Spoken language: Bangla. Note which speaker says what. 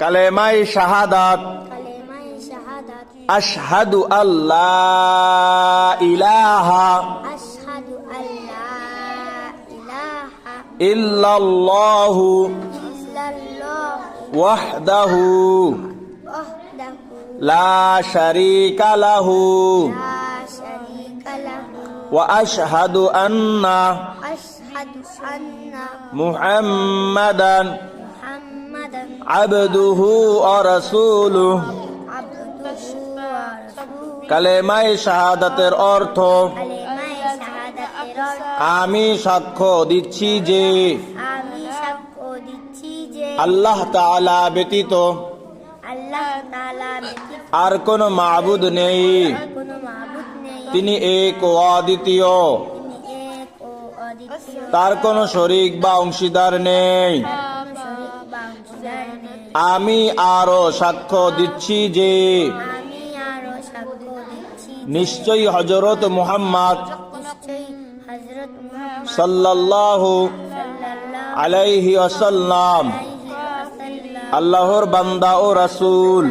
Speaker 1: কালেমাই শাহাদাত
Speaker 2: কালেমায়ে শাহাদাত
Speaker 1: আশহাদু আল্লাহ ইলাহা
Speaker 2: আশহাদু আল্লা ইলাহা
Speaker 1: ইল্লাল্লাহু
Speaker 2: ইল্লাল্লাহু
Speaker 1: ওয়াহদাহু
Speaker 2: ওয়াহদাহু
Speaker 1: লা শারীকা লাহু
Speaker 2: লা শারীকা লাহু
Speaker 1: ওয়া আশহাদু আন্না
Speaker 2: আশহাদু
Speaker 1: শাহাদাতের অর্থ
Speaker 2: কালেমায়ে শাহাদাতের অর্থ,
Speaker 1: আমি সাক্ষ্য দিচ্ছি যে, আল্লাহ তাআলা ব্যতীত আর কোন মাবুদ নেই। তিনি এক ও অদ্বিতীয়। তার কোন শরিক বা অংশীদার নেই। আমি আরও সাক্ষ্য দিচ্ছি যে নিশ্চয়ই হজরত মুহাম্মদ
Speaker 2: হযরত মুহাম্মদ
Speaker 1: সাল্লাল্লাহু আলাইহি ওয়াসাল্লাম আল্লাহর বান্দা ও রাসূল।